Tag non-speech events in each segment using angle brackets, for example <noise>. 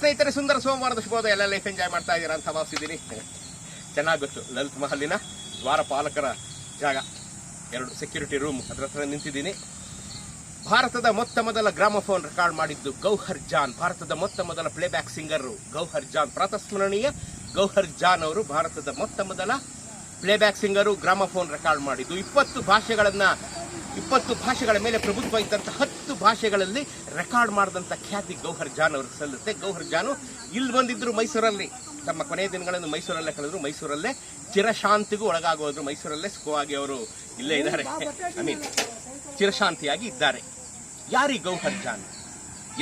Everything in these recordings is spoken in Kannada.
ಸ್ನೇಹಿತರೆ, ಸುಂದರ ಸೋಮವಾರದ ಶುಭೋದ ಎಲ್ಲ ಲೈಫ್ ಎಂಜಾಯ್ ಮಾಡ್ತಾ ಇದ್ದೀರಾ ಅಂತ ಭಾವಿಸಿದ್ದೀನಿ. ಚೆನ್ನಾಗಿ ಗೊತ್ತು ಲಲಿತ್ ಮಹಲಿನ ದ್ವಾರಪಾಲಕರ ಜಾಗ. ಎರಡು ಸೆಕ್ಯೂರಿಟಿ ರೂಮ್ ಅದರ ಹತ್ರ ನಿಂತಿದ್ದೀನಿ. ಭಾರತದ ಮೊತ್ತ ಮೊದಲ ಗ್ರಾಮಫೋನ್ ರೆಕಾರ್ಡ್ ಮಾಡಿದ್ದು ಗೌಹರ್ ಜಾನ್. ಭಾರತದ ಮೊತ್ತ ಮೊದಲ ಪ್ಲೇಬ್ಯಾಕ್ ಸಿಂಗರ್ ಗೌಹರ್ ಜಾನ್. ಪ್ರಾತಸ್ಮರಣೀಯ ಗೌಹರ್ ಜಾನ್ ಅವರು ಭಾರತದ ಮೊತ್ತ ಮೊದಲ ಪ್ಲೇಬ್ಯಾಕ್ ಸಿಂಗರು ಗ್ರಾಮಫೋನ್ ರೆಕಾರ್ಡ್ ಮಾಡಿದ್ದು. ಇಪ್ಪತ್ತು ಭಾಷೆಗಳನ್ನು, ಇಪ್ಪತ್ತು ಭಾಷೆಗಳ ಮೇಲೆ ಪ್ರಭುತ್ವ ಇದ್ದಂಥ ಹತ್ತು ಭಾಷೆಗಳಲ್ಲಿ ರೆಕಾರ್ಡ್ ಮಾಡಿದಂಥ ಖ್ಯಾತಿ ಗೌಹರ್ ಜಾನ್ ಅವ್ರಿಗೆ ಸಲ್ಲುತ್ತೆ. ಗೌಹರ್ ಜಾನು ಇಲ್ಲಿ ಬಂದಿದ್ದರು ಮೈಸೂರಲ್ಲಿ. ತಮ್ಮ ಕೊನೆಯ ದಿನಗಳನ್ನು ಮೈಸೂರಲ್ಲೇ ಕಳೆದ್ರು. ಮೈಸೂರಲ್ಲೇ ಚಿರಶಾಂತಿಗೂ ಒಳಗಾಗೋದ್ರು ಮೈಸೂರಲ್ಲೇ ಸುಖವಾಗಿ ಅವರು ಇಲ್ಲೇ ಇದ್ದಾರೆ. ಐ ಮೀನ್ ಚಿರಶಾಂತಿಯಾಗಿ ಇದ್ದಾರೆ. ಯಾರಿ ಗೌಹರ್ ಜಾನ್?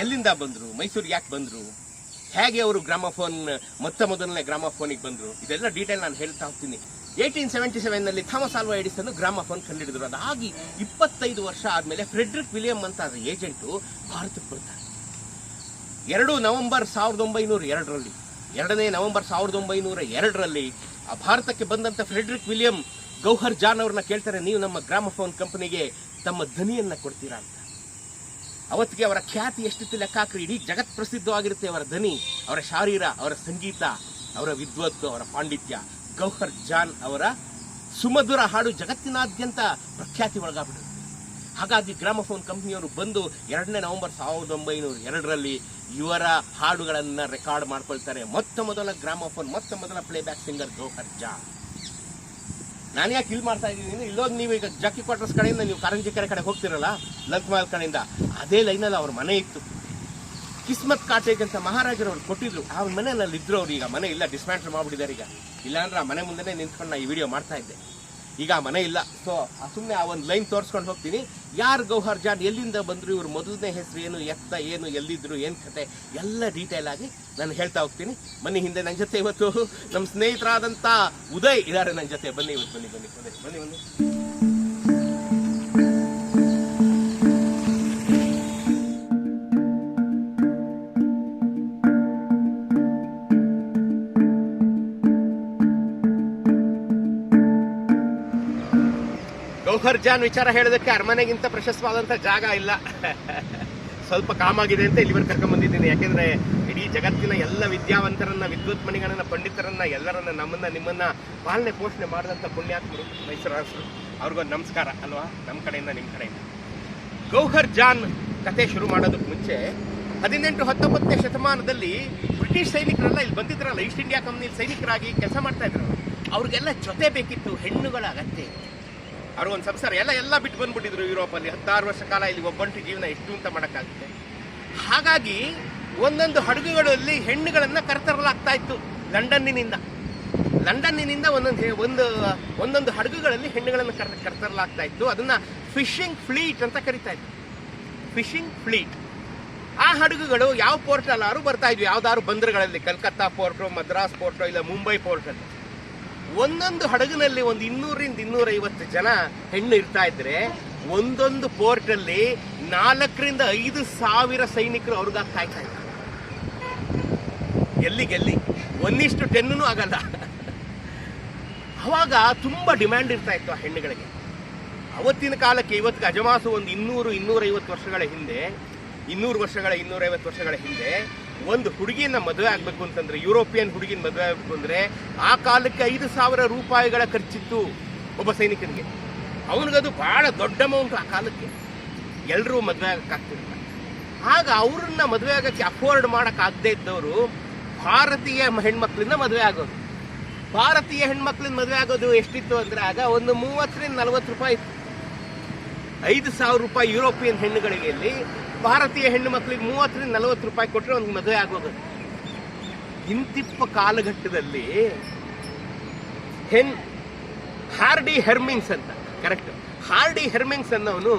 ಎಲ್ಲಿಂದ ಬಂದರು? ಮೈಸೂರು ಯಾಕೆ ಬಂದರು? ಹೇಗೆ ಅವರು ಗ್ರಾಮಫೋನ್, ಮೊತ್ತ ಮೊದಲನೇ ಗ್ರಾಮಫೋನಿಗೆ ಬಂದರು? ಇದೆಲ್ಲ ಡೀಟೇಲ್ ನಾನು ಹೇಳ್ತಾ ಹೋಗ್ತೀನಿ. ಏಯ್ಟೀನ್ ಸೆವೆಂಟಿ ಸೆವೆನ್ನಲ್ಲಿ ಥಾಮಸ್ ಆಲ್ವಾ ಎಡಿಸನ್ ಗ್ರಾಮಫೋನ್ ಕಂಡುಹಿಡಿದ್ರು ಅದಾಗಿ ಇಪ್ಪತ್ತೈದು ವರ್ಷ ಆದಮೇಲೆ ಫ್ರೆಡ್ರಿಕ್ ವಿಲಿಯಂ ಅಂತ ಅದರ ಏಜೆಂಟು ಭಾರತಕ್ಕೆ ಬರ್ತಾರೆ ಎರಡು ನವೆಂಬರ್ ಸಾವಿರದ ಒಂಬೈನೂರ ಎರಡರಲ್ಲಿ, ಎರಡನೇ ನವೆಂಬರ್ ಸಾವಿರದ ಒಂಬೈನೂರ ಎರಡರಲ್ಲಿ ಆ ಭಾರತಕ್ಕೆ ಬಂದಂಥ ಫ್ರೆಡ್ರಿಕ್ ವಿಲಿಯಂ ಗೌಹರ್ ಜಾನ್ ಅವ್ರನ್ನ ಕೇಳ್ತಾರೆ, ನೀವು ನಮ್ಮ ಗ್ರಾಮಫೋನ್ ಕಂಪನಿಗೆ ತಮ್ಮ ಧ್ವನಿಯನ್ನ ಕೊಡ್ತೀರಾ ಅಂತ. ಅವತ್ತಿಗೆ ಅವರ ಖ್ಯಾತಿ ಎಷ್ಟಿತ್ತು ಲೆಕ್ಕ ಹಾಕ್ರಿ, ಇಡೀ ಜಗತ್ ಪ್ರಸಿದ್ಧವಾಗಿರುತ್ತೆ ಅವರ ಧ್ವನಿ, ಅವರ ಶಾರೀರ, ಅವರ ಸಂಗೀತ, ಅವರ ವಿದ್ವತ್ತು, ಅವರ ಪಾಂಡಿತ್ಯ. ಗೌಹರ್ ಜಾನ್ ಅವರ ಸುಮಧುರ ಹಾಡು ಜಗತ್ತಿನಾದ್ಯಂತ ಪ್ರಖ್ಯಾತಿ ಒಳಗಾಗ್ಬಿಟ್ಟಿದೆ ಹಾಗಾಗಿ ಗ್ರಾಮಫೋನ್ ಕಂಪ್ನಿಯವರು ಬಂದು ಎರಡನೇ ನವೆಂಬರ್ ಸಾವಿರದ ಒಂಬೈನೂರ ಎರಡರಲ್ಲಿ ಇವರ ಹಾಡುಗಳನ್ನು ರೆಕಾರ್ಡ್ ಮಾಡ್ಕೊಳ್ತಾರೆ. ಮೊತ್ತ ಮೊದಲ ಗ್ರಾಮಫೋನ್ ಮೊತ್ತ ಮೊದಲ ಪ್ಲೇಬ್ಯಾಕ್ ಸಿಂಗರ್ ಗೌಹರ್ ಜಾನ್. ನಾನು ಯಾಕೆ ಇಲ್ಲಿ ಮಾಡ್ತಾ ಇದ್ದೀನಿ ಇಲ್ಲೋಗಿ ನೀವು ಈಗ ಜಾಕಿ ಕ್ವಾರ್ಟರ್ಸ್ ಕಡೆಯಿಂದ ನೀವು ಕಾರಂಜಿ ಕೆರೆ ಕಡೆ ಹೋಗ್ತಿರಲ್ಲ, ಲಂಕ್ಮಾಲ್ ಕಡೆಯಿಂದ, ಅದೇ ಲೈನಲ್ಲಿ ಅವ್ರ ಮನೆ ಇತ್ತು. ಕಿಸ್ಮತ್ ಕಾಟೇಜ್ ಅಂತ ಮಹಾರಾಜರು ಅವ್ರು ಕೊಟ್ಟಿದ್ರು. ಆ ಮನೆಯಲ್ಲಿ ಇದ್ರು ಅವ್ರು ಈಗ ಮನೆ ಇಲ್ಲ ಡಿಸ್ಮ್ಯಾಂಟಲ್ ಮಾಡ್ಬಿಟ್ಟಿದ್ದಾರೆ ಈಗ. ಇಲ್ಲಾಂದ್ರೆ ಆ ಮನೆ ಮುಂದೆನೇ ನಿಂತ್ಕೊಂಡು ನಾ ಈ ವಿಡಿಯೋ ಮಾಡ್ತಾ ಇದ್ದೆ. ಈಗ ಆ ಮನೆ ಇಲ್ಲ. ಸೊ ಸುಮ್ಮನೆ ಆ ಒಂದು ಲೈನ್ ತೋರಿಸ್ಕೊಂಡು ಹೋಗ್ತೀನಿ. ಯಾರು ಗೌಹರ್ ಜಾನ್, ಎಲ್ಲಿಂದ ಬಂದರು ಇವ್ರ? ಮೊದಲನೇ ಹೆಸರು ಏನು? ಎತ್ತ ಏನು? ಎಲ್ಲಿದ್ದರು ಏನು ಕತೆ? ಎಲ್ಲ ಡೀಟೇಲ್ ಆಗಿ ನಾನು ಹೇಳ್ತಾ ಹೋಗ್ತೀನಿ. ಬನ್ನಿ ಹಿಂದೆ ನನ್ನ ಜೊತೆ ಇವತ್ತು. ನಮ್ಮ ಸ್ನೇಹಿತರಾದಂಥ ಉದಯ್ ಇದ್ದಾರೆ ನನ್ನ ಜೊತೆ. ಬನ್ನಿ ಇವತ್ತು, ಬನ್ನಿ ಬನ್ನಿ ಬನ್ನಿ ಬನ್ನಿ ಬನ್ನಿ. ಗೌಹರ್ ಜಾನ್ ವಿಚಾರ ಹೇಳೋದಕ್ಕೆ ಅರಮನೆಗಿಂತ ಪ್ರಶಸ್ತವಾದಂಥ ಜಾಗ ಇಲ್ಲ. <laughs> ಸ್ವಲ್ಪ ಕಾಮಾಗಿದೆ ಅಂತ ಇಲ್ಲಿವರೆಗೆ ಕರ್ಕೊಂಡ್ ಬಂದಿದ್ದೀನಿ. ಯಾಕೆಂದ್ರೆ ಇಡೀ ಜಗತ್ತಿನ ಎಲ್ಲ ವಿದ್ಯಾವಂತರನ್ನ ವಿದ್ವತ್ ಮಣಿಗಳನ್ನ, ಪಂಡಿತರನ್ನ, ಎಲ್ಲರನ್ನ ನಮ್ಮನ್ನ, ನಿಮ್ಮನ್ನ ಪಾಲನೆ, ಪೋಷಣೆ ಮಾಡಿದಂಥ ಪುಣ್ಯಾತ್ಮರು ಮೈಸೂರಾಸರು ಅವ್ರಿಗೊಂದು ನಮಸ್ಕಾರ. ಅಲ್ವಾ? ನಮ್ಮ ಕಡೆಯಿಂದ ನಿಮ್ಮ ಕಡೆಯಿಂದ. ಗೌಹರ್ ಜಾನ್ ಕತೆ ಶುರು ಮಾಡೋದಕ್ಕೆ ಮುಂಚೆ ಹದಿನೆಂಟು ಹತ್ತೊಂಬತ್ತನೇ ಶತಮಾನದಲ್ಲಿ ಬ್ರಿಟಿಷ್ ಸೈನಿಕರೆಲ್ಲ ಇಲ್ಲಿ ಬಂದಿದ್ರಲ್ಲ, ಈಸ್ಟ್ ಇಂಡಿಯಾ ಕಂಪ್ನಿ ಸೈನಿಕರಾಗಿ ಕೆಲಸ ಮಾಡ್ತಾ ಇದ್ರು. ಅವ್ರಿಗೆಲ್ಲ ಜೊತೆ ಬೇಕಿತ್ತು, ಹೆಣ್ಣುಗಳ ಅಗತ್ಯ. ಅವ್ರು ಒಂದು ಸಂಸಾರ ಎಲ್ಲ ಎಲ್ಲ ಬಿಟ್ಟು ಬಂದ್ಬಿಟ್ಟಿದ್ರು ಯುರೋಪಲ್ಲಿ. ಹತ್ತಾರು ವರ್ಷ ಕಾಲ ಇಲ್ಲಿ ಒಬ್ಬಂಟಿ ಜೀವನ ಎಷ್ಟು ಅಂತ ಮಾಡೋಕ್ಕಾಗುತ್ತೆ. ಹಾಗಾಗಿ ಒಂದೊಂದು ಹಡಗುಗಳಲ್ಲಿ ಹೆಣ್ಣುಗಳನ್ನು ಕರೆತರಲಾಗ್ತಾ ಇತ್ತು ಲಂಡನ್ನಿನಿಂದ. ಲಂಡನ್ನಿನಿಂದ ಒಂದೊಂದು ಒಂದು ಒಂದೊಂದು ಹಡಗುಗಳಲ್ಲಿ ಹೆಣ್ಣುಗಳನ್ನು ಕರ್ ಕರೆತರಲಾಗ್ತಾ ಇತ್ತು. ಅದನ್ನು ಫಿಶಿಂಗ್ ಫ್ಲೀಟ್ ಅಂತ ಕರಿತಾ ಇತ್ತು ಫಿಶಿಂಗ್ ಫ್ಲೀಟ್. ಆ ಹಡಗುಗಳು ಯಾವ ಪೋರ್ಟಲ್ಲಾದ್ರೂ ಬರ್ತಾ ಇದ್ವಿ. ಯಾವ್ದಾದ್ರು ಬಂದರುಗಳಲ್ಲಿ. ಕಲ್ಕತ್ತಾ ಪೋರ್ಟು ಮದ್ರಾಸ್ ಪೋರ್ಟು ಇಲ್ಲ ಮುಂಬೈ ಪೋರ್ಟ್ ಅಲ್ಲಿ. ಒಂದೊಂದು ಹಡಗಿನಲ್ಲಿ ಒಂದು ಇನ್ನೂರಿಂದ ಇನ್ನೂರೈವತ್ತು ಜನ ಹೆಣ್ಣು ಇರ್ತಾ ಇದ್ರೆ, ಒಂದೊಂದು ಪೋರ್ಟ್ ಅಲ್ಲಿ ನಾಲ್ಕರಿಂದ ಐದು ಸಾವಿರ ಸೈನಿಕರು ಅವ್ರಿಗಾಗಿ ಕಾಯ್ತಾ ಇದ್ದಾರೆ. ಎಲ್ಲಿಗೆಲ್ಲಿ ಒಂದಿಷ್ಟು ಟೆನ್ನೂ ಆಗಲ್ಲ. ಅವಾಗ ತುಂಬಾ ಡಿಮ್ಯಾಂಡ್ ಇರ್ತಾ ಇತ್ತು ಆ ಹೆಣ್ಣುಗಳಿಗೆ. ಅವತ್ತಿನ ಕಾಲಕ್ಕೆ ಇವತ್ತಿಗೆ ಅಜಮಾಸು ಒಂದು ಇನ್ನೂರು, ಇನ್ನೂರೈವತ್ತು ವರ್ಷಗಳ ಹಿಂದೆ, ಇನ್ನೂರು ವರ್ಷಗಳ, ಇನ್ನೂರೈವತ್ತು ವರ್ಷಗಳ ಹಿಂದೆ ಒಂದು ಹುಡುಗಿನ ಮದುವೆ ಆಗಬೇಕು ಅಂತಂದ್ರೆ, ಯುರೋಪಿಯನ್ ಹುಡುಗಿನ ಮದುವೆ ಆಗಬೇಕು ಅಂದ್ರೆ, ಆ ಕಾಲಕ್ಕೆ ಐದು ಸಾವಿರ ರೂಪಾಯಿಗಳ ಖರ್ಚಿತ್ತು ಒಬ್ಬ ಸೈನಿಕನಿಗೆ. ಅವನಿಗದು ಬಹಳ ದೊಡ್ಡ ಅಮೌಂಟ್ ಆ ಕಾಲಕ್ಕೆ. ಎಲ್ಲರೂ ಮದುವೆ ಆಗಕ್ಕಾಗ್ತಿರಲಿಲ್ಲ ಆಗ ಅವ್ರನ್ನ ಮದುವೆ ಆಗಕ್ಕೆ ಅಫೋರ್ಡ್ ಆಗದೆ ಇದ್ದವರು ಭಾರತೀಯ ಹೆಣ್ಮಕ್ಳಿಂದ ಮದುವೆ ಆಗೋದು. ಭಾರತೀಯ ಹೆಣ್ಮಕ್ಳಿಂದ ಮದುವೆ ಆಗೋದು ಎಷ್ಟಿತ್ತು ಅಂದ್ರೆ, ಆಗ ಒಂದು ಮೂವತ್ತರಿಂದ ನಲವತ್ತು ರೂಪಾಯಿ ಐದು ಸಾವಿರ ರೂಪಾಯಿ ಯುರೋಪಿಯನ್ ಹೆಣ್ಣುಗಳಿಗೆ ಭಾರತೀಯ ಹೆಣ್ಣು ಮಕ್ಕಳಿಗೆ ಮೂವತ್ತರಿಂದ ನಲವತ್ತು ರೂಪಾಯಿ ಕೊಟ್ಟರೆ ಒಂದು ಮದುವೆ ಆಗೋದು. ಇಂತಿಪ್ಪ ಕಾಲಘಟ್ಟದಲ್ಲಿ ಹೆಣ್ ಹಾರ್ಡಿ ಹೆರ್ಮಿಂಗ್ಸ್ ಅಂತ ಕರೆಕ್ಟ್ ಹಾರ್ಡಿ ಹೆರ್ಮಿಂಗ್ಸ್ ಅನ್ನೋನು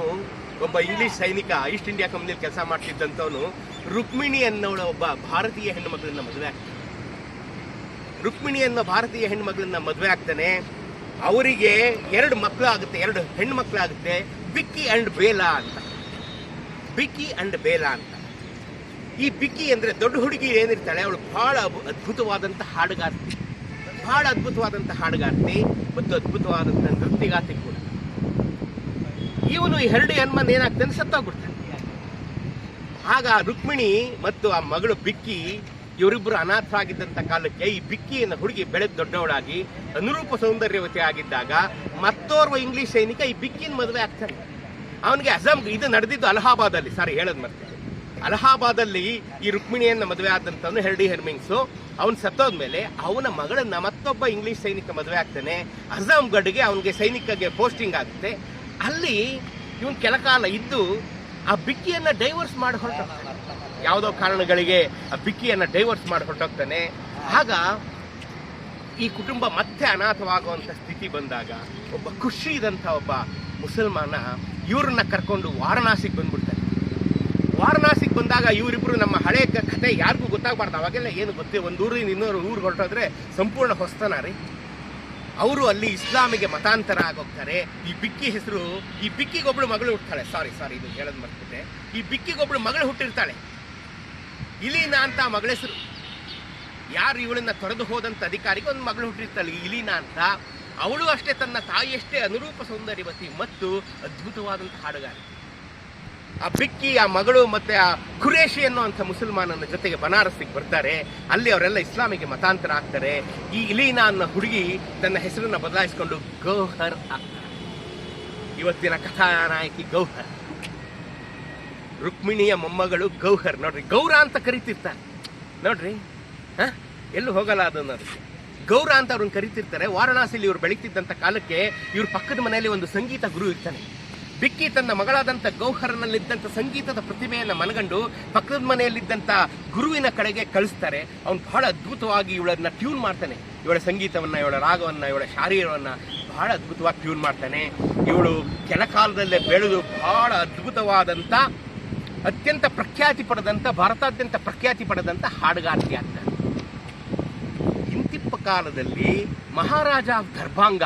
ಒಬ್ಬ ಇಂಗ್ಲಿಷ್ ಸೈನಿಕ, ಈಸ್ಟ್ ಇಂಡಿಯಾ ಕಂಪ್ನಿಯಲ್ಲಿ ಕೆಲಸ ಮಾಡ್ತಿದ್ದಂಥವನು, ರುಕ್ಮಿಣಿ ಅನ್ನೋಳ ಒಬ್ಬ ಭಾರತೀಯ ಹೆಣ್ಣು ಮಗಳನ್ನ ಮದುವೆ ಆಗ್ತಾನೆ. ರುಕ್ಮಿಣಿ ಅನ್ನೋ ಭಾರತೀಯ ಹೆಣ್ಣು ಮಗಳನ್ನ ಮದುವೆ ಆಗ್ತಾನೆ. ಅವರಿಗೆ ಎರಡು ಮಕ್ಕಳು ಆಗುತ್ತೆ ಎರಡು ಹೆಣ್ಣು ಮಕ್ಕಳಾಗುತ್ತೆ ಬಿಕ್ಕಿ ಅಂಡ್ ಬೇಲಾ ಅಂತ. ಬಿಕ್ಕಿ ಅಂಡ್ ಬೇಲಾ ಅಂತ. ಈ ಬಿಕ್ಕಿ ಅಂದ್ರೆ ದೊಡ್ಡ ಹುಡುಗಿ ಏನಿರ್ತಾಳೆ, ಅವಳು ಬಹಳ ಅದ್ಭುತವಾದಂಥ ಹಾಡುಗಾರ್ತಿ. ಬಹಳ ಅದ್ಭುತವಾದಂಥ ಹಾಡುಗಾರ್ತಿ ಮತ್ತು ಅದ್ಭುತವಾದಂಥ ನೃತ್ಯಗಾರ್ತಿ ಕೂಡ. ಇವನು ಈ ಎರಡು ಹನುಮನ್ ಏನಾಗ್ತಾನೆ ಸತ್ತೋಗ್ಬಿಡ್ತಾನೆ ಆಗ ರುಕ್ಮಿಣಿ ಮತ್ತು ಆ ಮಗಳು ಬಿಕ್ಕಿ ಇವರಿಬ್ಬರು ಅನಾಥರಾಗಿದ್ದಂಥ ಕಾಲಕ್ಕೆ ಈ ಬಿಕ್ಕಿಯನ್ನು ಹುಡುಗಿ ಬೆಳೆದು ದೊಡ್ಡವಳಾಗಿ, ಅನುರೂಪ ಸೌಂದರ್ಯವತಿ ಆಗಿದ್ದಾಗ ಮತ್ತೋರ್ವ ಇಂಗ್ಲಿಷ್ ಸೈನಿಕ ಈ ಬಿಕ್ಕಿನ ಮದುವೆ ಆಗ್ತಾನೆ. ಅವನಿಗೆ ಅಜಮ್ ಇದು ನಡೆದಿದ್ದು ಅಲಹಾಬಾದಲ್ಲಿ. ಸಾರಿ, ಹೇಳೋದು ಅಲಹಾಬಾದ್ ಅಲಹಾಬಾದಲ್ಲಿ ಈ ರುಕ್ಮಿಣಿಯನ್ನ ಮದುವೆ ಆದಂತವನು ಹೆರ್ಡಿ ಹೆರ್ಮಿಂಗ್ಸು. ಅವನು ಸತ್ತೋದ್ಮೇಲೆ ಅವನ ಮಗಳನ್ನ ಮತ್ತೊಬ್ಬ ಇಂಗ್ಲಿಷ್ ಸೈನಿಕ ಮದುವೆ ಆಗ್ತಾನೆ. ಅಜಾಮ್ಗಡ್ಗೆ ಅವನಿಗೆ ಸೈನಿಕಗೆ ಪೋಸ್ಟಿಂಗ್ ಆಗುತ್ತೆ. ಅಲ್ಲಿ ಇವನ್ ಕೆಲ ಕಾಲ ಇದ್ದು ಆ ಬಿಕ್ಕಿಯನ್ನ ಡೈವರ್ಸ್ ಮಾಡಿ ಹೊರಟೋಗ್ತಾನೆ. ಯಾವುದೋ ಕಾರಣಗಳಿಗೆ ಆ ಬಿಕ್ಕಿಯನ್ನ ಡೈವರ್ಸ್ ಮಾಡಿ ಹೊರಟೋಗ್ತಾನೆ. ಆಗ ಈ ಕುಟುಂಬ ಮತ್ತೆ ಅನಾಥವಾಗುವಂತ ಸ್ಥಿತಿ ಬಂದಾಗ ಒಬ್ಬ ಖುಷಿ ಇದಂತ ಒಬ್ಬ ಮುಸಲ್ಮಾನ ಇವ್ರನ್ನ ಕರ್ಕೊಂಡು ವಾರಣಾಸಿಗೆ ಬಂದ್ಬಿಡ್ತಾರೆ. ವಾರಣಾಸಿಗೆ ಬಂದಾಗ ಇವರಿಬ್ಬರು ನಮ್ಮ ಹಳೆ ಕಥೆ ಯಾರಿಗೂ ಗೊತ್ತಾಗಬಾರ್ದು. ಅವಾಗೆಲ್ಲ ಏನು ಗೊತ್ತೇ? ಒಂದು ಊರಿನ ಇನ್ನೊಂದು ಊರು ಹೊರಟೋದ್ರೆ ಸಂಪೂರ್ಣ ಹೊಸ್ತನ ರೀ. ಅವರು ಅಲ್ಲಿ ಇಸ್ಲಾಮಿಗೆ ಮತಾಂತರ ಆಗೋಗ್ತಾರೆ. ಈ ಬಿಕ್ಕಿ ಹೆಸರು, ಈ ಬಿಕ್ಕಿಗೊಬ್ಳು ಮಗಳು ಹುಟ್ಟಾಳೆ ಸಾರಿ ಸಾರಿ ಇದು ಹೇಳೋದು ಮರ್ತಿದ್ದೆ ಈ ಬಿಕ್ಕಿಗೊಬ್ಳು ಮಗಳು ಹುಟ್ಟಿರ್ತಾಳೆ. ಇಲೀನಾ ಅಂತ ಮಗಳ ಹೆಸರು. ಯಾರು ಇವಳನ್ನ ತೊರೆದು ಹೋದಂಥ ಅಧಿಕಾರಿಗೆ ಒಂದು ಮಗಳು ಹುಟ್ಟಿರ್ತಾಳೆ. ಇಲಿನ ಅಂತ ಅವಳು ಅಷ್ಟೇ, ತನ್ನ ತಾಯಿಯಷ್ಟೇ ಅನುರೂಪ ಸೌಂದರ್ಯವತಿ ಮತ್ತು ಅದ್ಭುತವಾದಂಥ ಹಾಡುಗಾರಿ ಆ ಬಿಕ್ಕಿ, ಆ ಮಗಳು ಮತ್ತೆ ಆ ಖುರೇಶಿ ಅನ್ನುವಂಥ ಮುಸಲ್ಮಾನನ ಜೊತೆಗೆ ಬನಾರಸ್ಸಿಗೆ ಬರ್ತಾರೆ. ಅಲ್ಲಿ ಅವರೆಲ್ಲ ಇಸ್ಲಾಮಿಗೆ ಮತಾಂತರ ಆಗ್ತಾರೆ. ಈ ಇಲೀನಾ ಅನ್ನೋ ಹುಡುಗಿ ತನ್ನ ಹೆಸರನ್ನ ಬದಲಾಯಿಸಿಕೊಂಡು ಗೌಹರ್ ಇವತ್ತಿನ ಕಥಾನಾಯಕಿ ಗೌಹರ್. ರುಕ್ಮಿಣಿಯ ಮೊಮ್ಮಗಳು ಗೌಹರ್. ನೋಡ್ರಿ, ಗೌರ ಅಂತ ಕರಿತಿರ್ತಾರೆ. ನೋಡ್ರಿ, ಹಾ? ಎಲ್ಲೂ ಹೋಗಲ್ಲ ಅದು ಗೌರ ಅಂತ ಅವ್ರನ್ನ ಕರಿತಿರ್ತಾರೆ. ವಾರಣಾಸಿಯಲ್ಲಿ ಇವ್ರು ಬೆಳೀತಿದ್ದಂಥ ಕಾಲಕ್ಕೆ ಇವ್ರ ಪಕ್ಕದ ಮನೆಯಲ್ಲಿ ಒಂದು ಸಂಗೀತ ಗುರು ಇರ್ತಾನೆ. ಬಿಕ್ಕಿ ತನ್ನ ಮಗಳಾದಂಥ ಗೌಹರನಲ್ಲಿದ್ದಂಥ ಸಂಗೀತದ ಪ್ರತಿಭೆಯನ್ನು ಮನಗಂಡು ಪಕ್ಕದ ಮನೆಯಲ್ಲಿದ್ದಂಥ ಗುರುವಿನ ಕಡೆಗೆ ಕಳಿಸ್ತಾರೆ. ಅವ್ನು ಬಹಳ ಅದ್ಭುತವಾಗಿ ಇವಳನ್ನ ಟ್ಯೂನ್ ಮಾಡ್ತಾನೆ. ಇವಳ ಸಂಗೀತವನ್ನು, ಇವಳ ರಾಗವನ್ನು, ಇವಳ ಶಾರೀರವನ್ನು ಬಹಳ ಅದ್ಭುತವಾಗಿ ಟ್ಯೂನ್ ಮಾಡ್ತಾನೆ. ಇವಳು ಕೆಲ ಕಾಲದಲ್ಲೇ ಬೆಳೆದು ಬಹಳ ಅದ್ಭುತವಾದಂಥ ಅತ್ಯಂತ ಪ್ರಖ್ಯಾತಿ ಪಡೆದಂಥ ಭಾರತಾದ್ಯಂತ ಪ್ರಖ್ಯಾತಿ ಪಡೆದಂಥ ಹಾಡುಗಾರ್ತಿ ಆಗ್ತಾನೆ ಕಾಲದಲ್ಲಿ ಮಹಾರಾಜ ದರ್ಭಾಂಗ.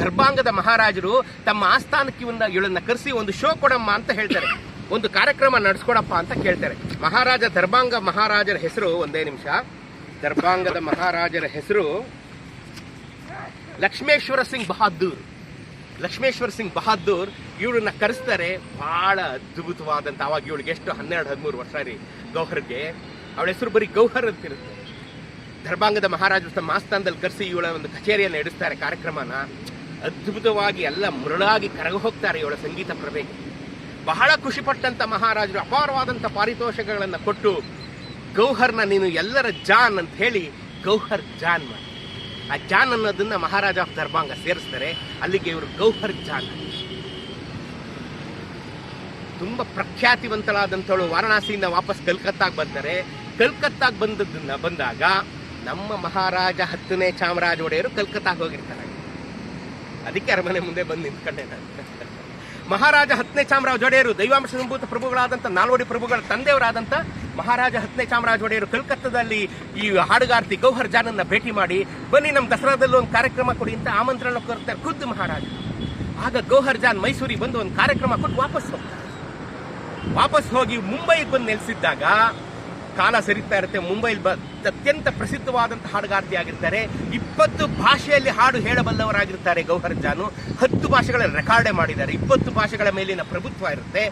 ದರ್ಭಾಂಗದ ಮಹಾರಾಜರು ತಮ್ಮ ಆಸ್ಥಾನಕ್ಕೆ ಇವನ್ನ ಇವಳನ್ನ ಕರೆಸಿ ಒಂದು ಶೋ ಕೊಡಮ್ಮ ಅಂತ ಹೇಳ್ತಾರೆ. ಒಂದು ಕಾರ್ಯಕ್ರಮ ನಡೆಸ್ಕೊಡಪ್ಪ ಅಂತ ಕೇಳ್ತಾರೆ. ಮಹಾರಾಜ ದರ್ಭಾಂಗ ಮಹಾರಾಜರ ಹೆಸರು ಒಂದೇ ನಿಮಿಷ. ದರ್ಭಾಂಗದ ಮಹಾರಾಜರ ಹೆಸರು ಲಕ್ಷ್ಮೇಶ್ವರ ಸಿಂಗ್ ಬಹದ್ದೂರ್. ಲಕ್ಷ್ಮೇಶ್ವರ ಸಿಂಗ್ ಬಹದ್ದೂರ್ ಇವಳನ್ನ ಕರೆಸ್ತಾರೆ. ಬಹಳ ಅದ್ಭುತವಾದಂತ, ಅವಾಗ ಇವಳಿಗೆ ಎಷ್ಟು ಹನ್ನೆರಡು ಹದಿಮೂರು ವರ್ಷ ರೀ ಗೌಹರ್ಗೆ. ಅವಳ ಹೆಸರು ಬರೀ ಗೌಹರ್ ಅಂತಿರುತ್ತೆ. ದರ್ಭಾಂಗದ ಮಹಾರಾಜರು ತಮ್ಮ ಆಸ್ಥಾನದಲ್ಲಿ ಕರೆಸಿ ಇವಳ ಒಂದು ಕಚೇರಿಯನ್ನು ನಡೆಸ್ತಾರೆ ಕಾರ್ಯಕ್ರಮನ. ಅದ್ಭುತವಾಗಿ ಎಲ್ಲ ಮೃಳಾಗಿ ಕರಗ ಹೋಗ್ತಾರೆ ಇವಳ ಸಂಗೀತ ಪ್ರಭೆಗೆ ಬಹಳ ಖುಷಿಪಟ್ಟಂತ ಮಹಾರಾಜರು ಅಪಾರವಾದಂಥ ಪಾರಿತೋಷಗಳನ್ನು ಕೊಟ್ಟು, ಗೌಹರ್ನ ನೀನು ಎಲ್ಲರ ಜಾನ್ ಅಂತ ಹೇಳಿ ಗೌಹರ್ ಜಾನ್ ಮಾಡಿ. ಆ ಜಾನ್ ಅನ್ನೋದನ್ನ ಮಹಾರಾಜ ಆಫ್ ದರ್ಭಾಂಗ ಸೇರಿಸ್ತಾರೆ. ಅಲ್ಲಿಗೆ ಇವರು ಗೌಹರ್ ಜಾನ್. ತುಂಬಾ ಪ್ರಖ್ಯಾತಿವಂತಳಾದಂಥವಳು ವಾರಣಾಸಿಯಿಂದ ವಾಪಸ್ ಕಲ್ಕತ್ತಾಗೆ ಬರ್ತಾರೆ ಕಲ್ಕತ್ತಾಗ್ ಬಂದದ್ದನ್ನ ಬಂದಾಗ ನಮ್ಮ ಮಹಾರಾಜ ಹತ್ತನೇ ಚಾಮರಾಜ ಒಡೆಯರು ಕಲ್ಕತ್ತಾಗೆ ಹೋಗಿರ್ತಾರೆ. ಅದಕ್ಕೆ ಅರಮನೆ ಮುಂದೆ ಬಂದು ನಿಂತ್ಕೊಂಡೆ ನಾನು. ಮಹಾರಾಜ ಹತ್ತನೇ ಚಾಮರಾಜ ಒಡೆಯರು ದೈವಾಂಶ ಸಂಭೂತ ಪ್ರಭುಗಳಾದಂಥ ನಾಲ್ವಡಿ ಪ್ರಭುಗಳ ತಂದೆಯವರಾದಂಥ ಮಹಾರಾಜ ಹತ್ತನೇ ಚಾಮರಾಜ ಒಡೆಯರು ಕಲ್ಕತ್ತಾದಲ್ಲಿ ಈ ಹಾಡುಗಾರ್ತಿ ಗೌಹರ್ ಜಾನನ್ನ ಭೇಟಿ ಮಾಡಿ, ಬನ್ನಿ ನಮ್ಮ ದಸರಾದಲ್ಲಿ ಒಂದು ಕಾರ್ಯಕ್ರಮ ಕೊಡಿ ಅಂತ ಆಮಂತ್ರಣ ಕೊರ್ತಾರೆ ಖುದ್ದು ಮಹಾರಾಜ. ಆಗ ಗೌಹರ್ ಜಾನ್ ಮೈಸೂರಿಗೆ ಬಂದು ಒಂದು ಕಾರ್ಯಕ್ರಮ ಕೊಟ್ಟು ವಾಪಸ್ ಹೋಗ್ತಾರೆ. ವಾಪಸ್ ಹೋಗಿ ಮುಂಬೈಗೆ ಬಂದು ನೆಲೆಸಿದ್ದಾಗ ಕಾಲ ಸರಿತಾ ಇರುತ್ತೆ, ಮುಂಬೈಲಿ ಬ ಅತ್ಯಂತ ಪ್ರಸಿದ್ಧವಾದಂಥ ಹಾಡುಗಾರ್ತಿ ಆಗಿರ್ತಾರೆ ಇಪ್ಪತ್ತು ಭಾಷೆಯಲ್ಲಿ ಹಾಡು ಹೇಳಬಲ್ಲವರಾಗಿರ್ತಾರೆ ಗೌಹರ್ ಜಾನು. ಹತ್ತು ಭಾಷೆಗಳ ರೆಕಾರ್ಡೆ ಮಾಡಿದ್ದಾರೆ. ಇಪ್ಪತ್ತು ಭಾಷೆಗಳ ಮೇಲಿನ ಪ್ರಭುತ್ವ ಇರುತ್ತೆ.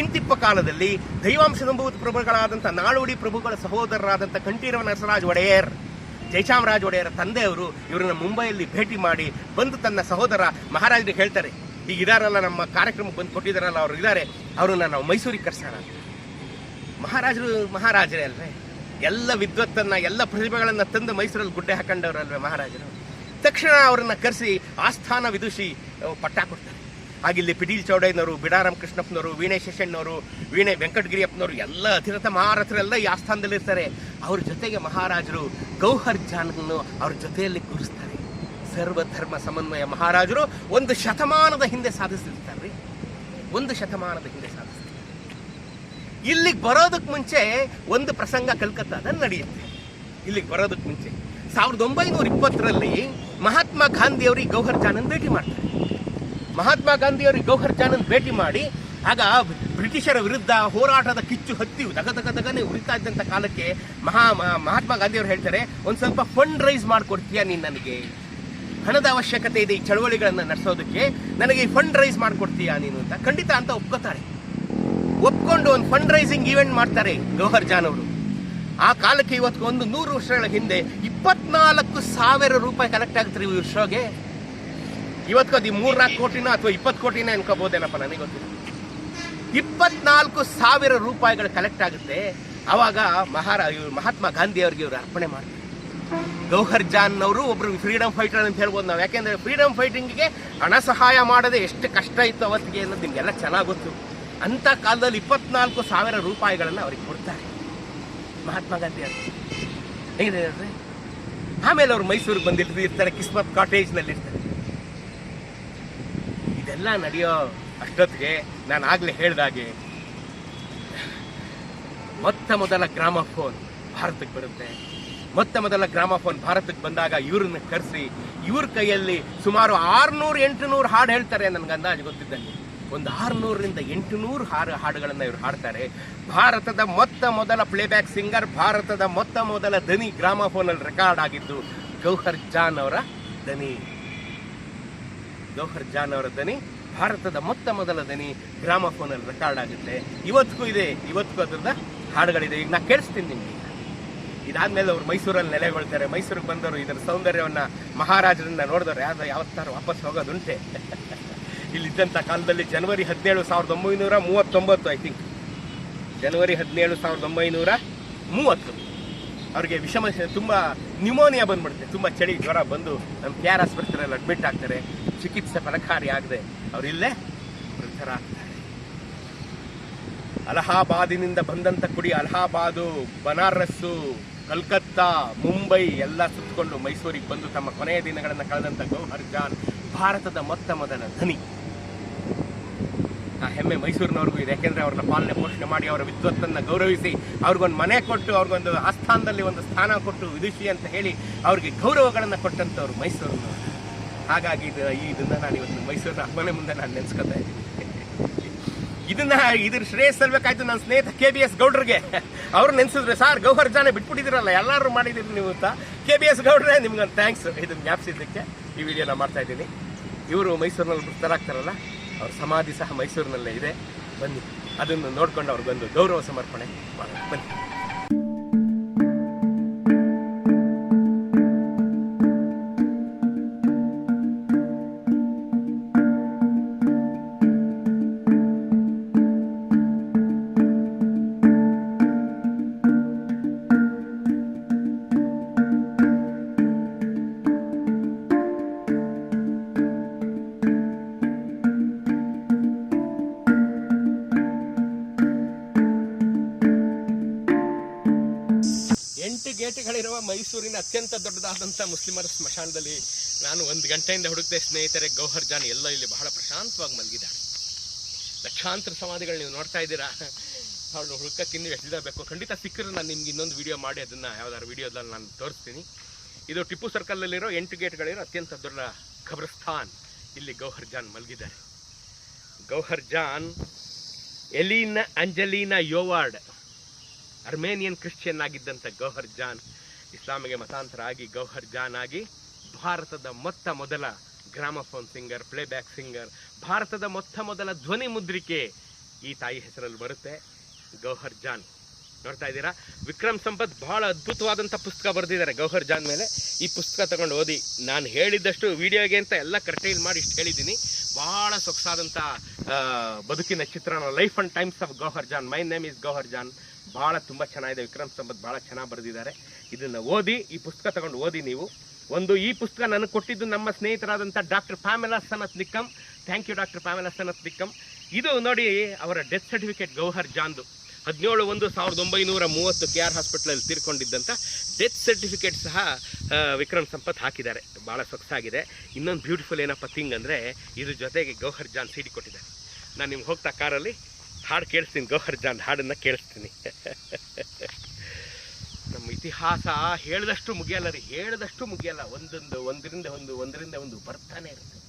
ಇಂತಿಪ್ಪ ಕಾಲದಲ್ಲಿ ದೈವಾಂಶ ಸಂಭೂತ ಪ್ರಭುಗಳಾದಂಥ ನಾಳುಡಿ ಪ್ರಭುಗಳ ಸಹೋದರರಾದಂಥ ಕಂಠೀರವ ನರಸರಾಜ್ ಒಡೆಯರ್, ಜಯಚಾಮರಾಜ ಒಡೆಯರ ತಂದೆಯವರು ಇವರನ್ನ ಮುಂಬೈಯಲ್ಲಿ ಭೇಟಿ ಮಾಡಿ ಬಂದು ತನ್ನ ಸಹೋದರ ಮಹಾರಾಜರಿಗೆ ಹೇಳ್ತಾರೆ, ಈಗ ಇದಾರಲ್ಲ ನಮ್ಮ ಕಾರ್ಯಕ್ರಮಕ್ಕೆ ಬಂದು ಕೊಟ್ಟಿದ್ದಾರಲ್ಲ ಅವರು ಇದ್ದಾರೆ ಅವ್ರನ್ನ ನಾವು ಮೈಸೂರಿಗೆ ಕರ್ಸೋಣ ಮಹಾರಾಜರು ಮಹಾರಾಜರೇ ಅಲ್ವೇ? ಎಲ್ಲ ವಿದ್ವತ್ತನ್ನ, ಎಲ್ಲ ಪ್ರತಿಭೆಗಳನ್ನ ತಂದು ಮೈಸೂರಲ್ಲಿ ಗುಡ್ಡೆ ಹಾಕೊಂಡವರಲ್ವೇ ಮಹಾರಾಜರು? ತಕ್ಷಣ ಅವರನ್ನ ಕರೆಸಿ ಆಸ್ಥಾನ ವಿದುಷಿ ಪಟ್ಟ ಕೊಡ್ತಾರೆ. ಹಾಗಿಲ್ಲಿ ಪಿಟೀಲ್ ಚೌಡಯ್ಯನವರು ಬಿಡಾರಾಮ್ ಕೃಷ್ಣಪ್ಪನವರು, ವೀಣೆ ಶೇಷಣ್ಣವರು, ವೀಣೆ ವೆಂಕಟಗಿರಿಯಪ್ಪನವರು ಎಲ್ಲ ಅತಿರಥ ಮಹಾರಥರೆಲ್ಲ ಈ ಆಸ್ಥಾನದಲ್ಲಿ ಇರ್ತಾರೆ ಅವ್ರ ಜೊತೆಗೆ ಮಹಾರಾಜರು ಗೌಹರ್ ಜಾನನ್ನು ಅವ್ರ ಜೊತೆಯಲ್ಲಿ ಕೂರಿಸ್ತಾರೆ. ಸರ್ವಧರ್ಮ ಸಮನ್ವಯ ಮಹಾರಾಜರು ಒಂದು ಶತಮಾನದ ಹಿಂದೆ ಸಾಧಿಸಿರ್ತಾರೆ. ಒಂದು ಶತಮಾನದ ಹಿಂದೆ ಸಾಧಿಸ್ತಾರೆ ಇಲ್ಲಿಗೆ ಬರೋದಕ್ಕೆ ಮುಂಚೆ ಒಂದು ಪ್ರಸಂಗ ಕಲ್ಕತ್ತಾದಲ್ಲಿ ನಡೆಯುತ್ತೆ. ಇಲ್ಲಿಗೆ ಬರೋದಕ್ಕೆ ಮುಂಚೆ. ಸಾವಿರದ ಒಂಬೈನೂರ ಇಪ್ಪತ್ತರಲ್ಲಿ ಮಹಾತ್ಮ ಗಾಂಧಿಯವ್ರಿಗೆ ಗೌಹರ್ ಜಾನನ್ ಭೇಟಿ ಮಾಡ್ತಾರೆ. ಮಹಾತ್ಮ ಗಾಂಧಿಯವ್ರಿಗೆ ಗೌಹರ್ ಜಾನನ್ ಭೇಟಿ ಮಾಡಿ ಆಗ ಬ್ರಿಟಿಷರ ವಿರುದ್ಧ ಹೋರಾಟದ ಕಿಚ್ಚು ಹತ್ತಿ ದಗ ದಗ ದಗನೆ ಉರಿತಾ ಇದ್ದಂಥ ಕಾಲಕ್ಕೆ ಮಹಾ ಮಹಾತ್ಮ ಗಾಂಧಿಯವರು ಹೇಳ್ತಾರೆ, ಒಂದು ಸ್ವಲ್ಪ ಫಂಡ್ ರೈಸ್ ಮಾಡಿಕೊಡ್ತೀಯಾ ನೀನು ನನಗೆ? ಹಣದ ಅವಶ್ಯಕತೆ ಇದೆ ಈ ಚಳವಳಿಗಳನ್ನು ನಡೆಸೋದಕ್ಕೆ. ನನಗೆ ಈ ಫಂಡ್ ರೈಸ್ ಮಾಡಿಕೊಡ್ತೀಯಾ ನೀನು? ಅಂತ ಖಂಡಿತ ಅಂತ ಒಪ್ಕೋತಾಳೆ ಒಪ್ಕೊಂಡು ಒಂದು ಫಂಡ್ ರೈಸಿಂಗ್ ಈವೆಂಟ್ ಮಾಡ್ತಾರೆ ಗೌಹರ್ ಜಾನ್ ಅವರು. ಆ ಕಾಲಕ್ಕೆ ಇವತ್ತು ಒಂದು ನೂರು ವರ್ಷಗಳ ಹಿಂದೆ ಇಪ್ಪತ್ನಾಲ್ಕು ಸಾವಿರ ರೂಪಾಯಿ ಕಲೆಕ್ಟ್ ಆಗುತ್ತೆ ಇವ್ರ ಶೋಗೆ. ಇವತ್ತು ಅದು ಮೂರ್ನಾಲ್ಕು ಕೋಟಿನ ಅಥವಾ ಇಪ್ಪತ್ತು ಕೋಟಿನ ಎನ್ಕೋಬಹುದೇನಪ್ಪ ನನಗೆ ಗೊತ್ತಿಲ್ಲ. ಇಪ್ಪತ್ನಾಲ್ಕು ಸಾವಿರ ರೂಪಾಯಿಗಳು ಕಲೆಕ್ಟ್ ಆಗುತ್ತೆ. ಅವಾಗ ಮಹಾರಾ ಮಹಾತ್ಮ ಗಾಂಧಿ ಅವ್ರಿಗೆ ಇವರು ಅರ್ಪಣೆ ಮಾಡ್ತಾರೆ. ಗೌಹರ್ ಜಾನ್ ಅವರು ಒಬ್ರು ಫ್ರೀಡಮ್ ಫೈಟರ್ ಅಂತ ಹೇಳ್ಬೋದು ನಾವು. ಯಾಕೆಂದ್ರೆ ಫ್ರೀಡಮ್ ಫೈಟಿಂಗ್ಗೆ ಹಣ ಸಹಾಯ ಮಾಡದೆ ಎಷ್ಟು ಕಷ್ಟ ಇತ್ತು ಅವತ್ತಿಗೆ ಅನ್ನೋದು ನಿಮಗೆಲ್ಲ ಚೆನ್ನಾಗಿ ಗೊತ್ತು. ಅಂತ ಕಾಲದಲ್ಲಿ ಇಪ್ಪತ್ನಾಲ್ಕು ಸಾವಿರ ರೂಪಾಯಿಗಳನ್ನು ಅವ್ರಿಗೆ ಕೊಡ್ತಾರೆ. ಮಹಾತ್ಮ ಗಾಂಧಿ ಅವರು. ಆಮೇಲೆ ಅವ್ರು ಮೈಸೂರಿಗೆ ಬಂದಿರ್ತಾರೆ, ಇರ್ತಾರೆ, ಕಿಸ್ಮತ್ ಕಾಟೇಜ್ನಲ್ಲಿ ಇರ್ತಾರೆ. ಇದೆಲ್ಲ ನಡೆಯೋ ಅಷ್ಟೊತ್ತಿಗೆ ನಾನು ಆಗಲೇ ಹೇಳ್ದಾಗೆ ಮೊತ್ತ ಮೊದಲ ಗ್ರಾಮಫೋನ್ ಭಾರತಕ್ಕೆ ಬರುತ್ತೆ. ಮೊತ್ತ ಮೊದಲ ಗ್ರಾಮಫೋನ್ ಭಾರತಕ್ಕೆ ಬಂದಾಗ ಇವ್ರನ್ನ ಕರೆಸಿ, ಇವ್ರ ಕೈಯಲ್ಲಿ ಸುಮಾರು ಆರ್ನೂರು, ಎಂಟುನೂರು ಹಾಡು ಹೇಳ್ತಾರೆ ನನ್ಗೆ ಅಂದಾಜು ಗೊತ್ತಿದ್ದಂಗೆ ಒಂದು ಆರ್ನೂರರಿಂದ ಎಂಟುನೂರು ಹಾಡು ಹಾಡುಗಳನ್ನು ಇವರು ಹಾಡ್ತಾರೆ. ಭಾರತದ ಮೊತ್ತ ಮೊದಲ ಪ್ಲೇಬ್ಯಾಕ್ ಸಿಂಗರ್ ಭಾರತದ ಮೊತ್ತ ಮೊದಲ ದನಿ ಗ್ರಾಮಫೋನಲ್ಲಿ ರೆಕಾರ್ಡ್ ಆಗಿದ್ದು ಗೌಹರ್ ಜಾನ್ ಅವರ ಧನಿ ಗೌಹರ್ ಜಾನ್ ಅವರ ದನಿ ಭಾರತದ ಮೊತ್ತ ಮೊದಲ ದನಿ ಗ್ರಾಮಫೋನಲ್ಲಿ ರೆಕಾರ್ಡ್ ಆಗುತ್ತೆ. ಇವತ್ತಿಗೂ ಇದೆ, ಇವತ್ತಿಗೂ ಅದರದ ಹಾಡುಗಳಿದೆ. ಈಗ ನಾ ಕೇಳಿಸ್ತೀನಿ ನಿಮಗೆ. ಇದಾದ್ಮೇಲೆ ಅವ್ರು ಮೈಸೂರಲ್ಲಿ ನೆಲೆಗೊಳ್ತಾರೆ ಮೈಸೂರಿಗೆ ಬಂದವರು ಇದರ ಸೌಂದರ್ಯವನ್ನ ಮಹಾರಾಜರನ್ನ ನೋಡಿದವರು. ಯಾವ್ದು ಯಾವತ್ತಾರು ವಾಪಸ್ ಹೋಗೋದುಂಟೆ. ಇಲ್ಲಿದ್ದಂಥ ಕಾಲದಲ್ಲಿ ಜನವರಿ ಹದಿನೇಳು ಸಾವಿರದ ಒಂಬೈನೂರ ಮೂವತ್ತೊಂಬತ್ತು ಐ ಥಿಂಕ್ ಜನವರಿ ಹದಿನೇಳು ಸಾವಿರದ ಒಂಬೈನೂರ ಮೂವತ್ತು. ಅವ್ರಿಗೆ ವಿಷಮ, ತುಂಬ ನ್ಯೂಮೋನಿಯಾ ಬಂದ್ಬಿಡುತ್ತೆ. ತುಂಬ ಚಳಿ, ಜ್ವರ ಬಂದು ನಮ್ಮ ಕೆ ಆರ್ ಆಸ್ಪತ್ರೆಯಲ್ಲಿ ಅಡ್ಮಿಟ್ ಆಗ್ತಾರೆ. ಚಿಕಿತ್ಸೆ ಫಲಕಾರಿ ಆಗದೆ ಅವರಿಲ್ಲೇ ಮೃತರಾಗ್ತಾರೆ ಅಲಹಾಬಾದಿನಿಂದ ಬಂದಂಥ ಕುಡಿ ಅಲಹಾಬಾದು, ಬನಾರಸ್ಸು, ಕಲ್ಕತ್ತಾ, ಮುಂಬೈ ಎಲ್ಲ ಸುತ್ತಕೊಂಡು ಮೈಸೂರಿಗೆ ಬಂದು ತಮ್ಮ ಕೊನೆಯ ದಿನಗಳನ್ನು ಕಳೆದಂಥ ಗೌಹರ್ ಜಾನ್, ಭಾರತದ ಮೊತ್ತ ಮೊದಲ ಧನಿ. ಹೆಮ್ಮೆ ಮೈಸೂರಿನವ್ರಿಗೂ ಇದೆ. ಯಾಕೆಂದ್ರೆ ಅವ್ರನ್ನ ಪಾಲನೆ ಪೋಷಣೆ ಮಾಡಿ, ಅವರ ವಿದ್ವತ್ತನ್ನು ಗೌರವಿಸಿ, ಅವ್ರಿಗೊಂದು ಮನೆ ಕೊಟ್ಟು, ಅವ್ರಿಗೊಂದು ಆಸ್ಥಾನದಲ್ಲಿ ಒಂದು ಸ್ಥಾನ ಕೊಟ್ಟು ವಿದುಷಿ ಅಂತ ಹೇಳಿ ಅವ್ರಿಗೆ ಗೌರವಗಳನ್ನು ಕೊಟ್ಟಂಥವ್ರು ಮೈಸೂರಿನವರು. ಹಾಗಾಗಿ ಇದು ಇದನ್ನ ನಾನು ಇವತ್ತು ಮೈಸೂರಿನ ಮನೆ ಮುಂದೆ ನಾನು ನೆನೆಸ್ಕೊತಾ ಇದ್ದೀನಿ. ಇದನ್ನ, ಇದ್ರ ಶ್ರೇಯಸ್ ಸಲ್ಬೇಕಾಯ್ತು ನನ್ನ ಸ್ನೇಹಿತ ಕೆ ಬಿ ಎಸ್ ಗೌಡ್ರಿಗೆ. ಅವ್ರು ನೆನ್ಸಿದ್ರೆ, ಸರ್, ಗೌಹರ್ ಜಾನೆ ಬಿಟ್ಬಿಟ್ಟಿದ್ರಲ್ಲ ಎಲ್ಲರೂ ಮಾಡಿದ್ದೀರಿ ನೀವು ಅಂತ. ಕೆ ಬಿ ಎಸ್ ಗೌಡ್ರೆ, ನಿಮ್ಗೊಂದು ಥ್ಯಾಂಕ್ಸ್ ಇದನ್ನ ಜ್ಞಾಪಿಸಿದ್ದಕ್ಕೆ ಈ ವಿಡಿಯೋನ ಮಾಡ್ತಾ ಇದ್ದೀನಿ. ಇವರು ಮೈಸೂರಿನಲ್ಲಿ ಮೃತರಾಗ್ತಾರಲ್ಲ ಅವ್ರ ಸಮಾಧಿ ಸಹ ಮೈಸೂರಿನಲ್ಲೇ ಇದೆ. ಬನ್ನಿ ಅದನ್ನು ನೋಡ್ಕೊಂಡು ಅವ್ರಿಗೊಂದು ಗೌರವ ಸಮರ್ಪಣೆ ಮಾಡೋಣ. ಬನ್ನಿ. ಗೇಟ್ಗಳಿರುವ ಮೈಸೂರಿನ ಅತ್ಯಂತ ದೊಡ್ಡದಾದಂಥ ಮುಸ್ಲಿಮರ ಸ್ಮಶಾನದಲ್ಲಿ ನಾನು ಒಂದು ಗಂಟೆಯಿಂದ ಹುಡುಕ್ದೆ ಸ್ನೇಹಿತರೆ ಗೌಹರ್ ಜಾನ್ ಎಲ್ಲ ಇಲ್ಲಿ ಬಹಳ ಪ್ರಶಾಂತವಾಗಿ ಮಲಗಿದ್ದಾರೆ. ಲಕ್ಷಾಂತರ ಸಮಾಧಿಗಳು ನೀವು ನೋಡ್ತಾ ಇದ್ದೀರಾ? ಅವಳು ಹುಡುಕಕ್ಕೆ ಇನ್ನೂ ಎಷ್ಟು ದಿನ ಬೇಕು. ಖಂಡಿತ ಸಿಕ್ಕರೆ ನಾನು ನಿಮ್ಗೆ ಇನ್ನೊಂದು ವಿಡಿಯೋ ಮಾಡಿ, ಅದನ್ನ ಯಾವ್ದಾದ್ರು ವಿಡಿಯೋದಲ್ಲಿ ನಾನು ತೋರಿಸ್ತೀನಿ. ಇದು ಟಿಪ್ಪು ಸರ್ಕಲ್ನಲ್ಲಿರೋ ಎಂಟು ಗೇಟ್ಗಳಿರೋ ಅತ್ಯಂತ ದೊಡ್ಡ ಖಬ್ರಸ್ಥಾನ್. ಇಲ್ಲಿ ಗೌಹರ್ ಜಾನ್ ಮಲಗಿದ್ದಾರೆ. Gauhar Jaan Eileen Angelina Yeoward. Armenian Christian ಆಗಿದ್ದಂಥ Gauhar Jaan, ಇಸ್ಲಾಮಿಗೆ ಮತಾಂತರ ಆಗಿ ಗೌಹರ್ ಜಾನ್ ಆಗಿ ಭಾರತದ ಮೊತ್ತ ಮೊದಲ ಗ್ರಾಮಫೋನ್ ಸಿಂಗರ್, ಪ್ಲೇಬ್ಯಾಕ್ ಸಿಂಗರ್, ಭಾರತದ ಮೊತ್ತ ಮೊದಲ ಧ್ವನಿ ಮುದ್ರಿಕೆ ಈ ತಾಯಿ ಹೆಸರಲ್ಲಿ ಬರುತ್ತೆ ಗೌಹರ್ ಜಾನ್. ನೋಡ್ತಾ ಇದ್ದೀರಾ? ವಿಕ್ರಮ್ ಸಂಪತ್ ಬಹಳ ಅದ್ಭುತವಾದಂಥ ಪುಸ್ತಕ ಬರೆದಿದ್ದಾರೆ ಗೌಹರ್ ಜಾನ್ ಮೇಲೆ. ಈ ಪುಸ್ತಕ ತಗೊಂಡು ಓದಿ ನಾನು ಹೇಳಿದ್ದಷ್ಟು ವಿಡಿಯೋಗೆ ಅಂತ ಎಲ್ಲ ಕರ್ಟೈಲ್ ಮಾಡಿ ಇಷ್ಟು ಹೇಳಿದ್ದೀನಿ. ಬಹಳ ಸೊಗಸಾದಂಥ ಬದುಕಿನ ಚಿತ್ರಣ, life and times of Gauhar Jaan. My name is Gauhar Jaan. ಬಹಳ ತುಂಬ ಚೆನ್ನಾಗಿದೆ. ವಿಕ್ರಮ್ ಸಂಪತ್ ಭಾಳ ಚೆನ್ನಾಗಿ ಬರೆದಿದ್ದಾರೆ. ಇದನ್ನು ಓದಿ, ಈ ಪುಸ್ತಕ ತಗೊಂಡು ಓದಿ ನೀವು. ಒಂದು ಈ ಪುಸ್ತಕ ನನಗೆ ಕೊಟ್ಟಿದ್ದು ನಮ್ಮ ಸ್ನೇಹಿತರಾದಂಥ doctor Pamela Sanath Nikkam. Thank you doctor Pamela Sanath Nikkam. ಇದು ನೋಡಿ ಅವರ ಡೆತ್ ಸರ್ಟಿಫಿಕೇಟ್ ಗೌಹರ್ ಜಾನ್ದು. ಹದಿನೇಳು ಒಂದು ಸಾವಿರದ ಒಂಬೈನೂರ ಮೂವತ್ತು ಕೆ ಆರ್ ಹಾಸ್ಪಿಟ್ಲಲ್ಲಿ ತೀರ್ಕೊಂಡಿದ್ದಂಥ ಡೆತ್ ಸರ್ಟಿಫಿಕೇಟ್ ಸಹ ವಿಕ್ರಮ್ ಸಂಪತ್ ಹಾಕಿದ್ದಾರೆ. ಭಾಳ ಸೊಗಸಾಗಿದೆ. ಇನ್ನೊಂದು ಬ್ಯೂಟಿಫುಲ್ ಏನಪ್ಪ ಥಿಂಗ್ ಅಂದರೆ, ಇದ್ರ ಜೊತೆಗೆ ಗೌಹರ್ ಜಾನ್ ಸಿಡಿ ಕೊಟ್ಟಿದ್ದಾರೆ. ನಾನು ನಿಮ್ಗೆ ಹೋಗ್ತಾ ಕಾರಲ್ಲಿ ಹಾಡು ಕೇಳಿಸ್ತೀನಿ, ಗೌಹರ್ ಜಾನ್ ಹಾಡನ್ನು ಕೇಳಿಸ್ತೀನಿ. ನಮ್ಮ ಇತಿಹಾಸ ಹೇಳಿದಷ್ಟು ಮುಗಿಯಲ್ಲ ರೀ, ಹೇಳಿದಷ್ಟು ಮುಗಿಯಲ್ಲ. ಒಂದೊಂದು, ಒಂದರಿಂದ ಒಂದು ಒಂದರಿಂದ ಒಂದು ಬರ್ತಾನೆ ಇರುತ್ತೆ.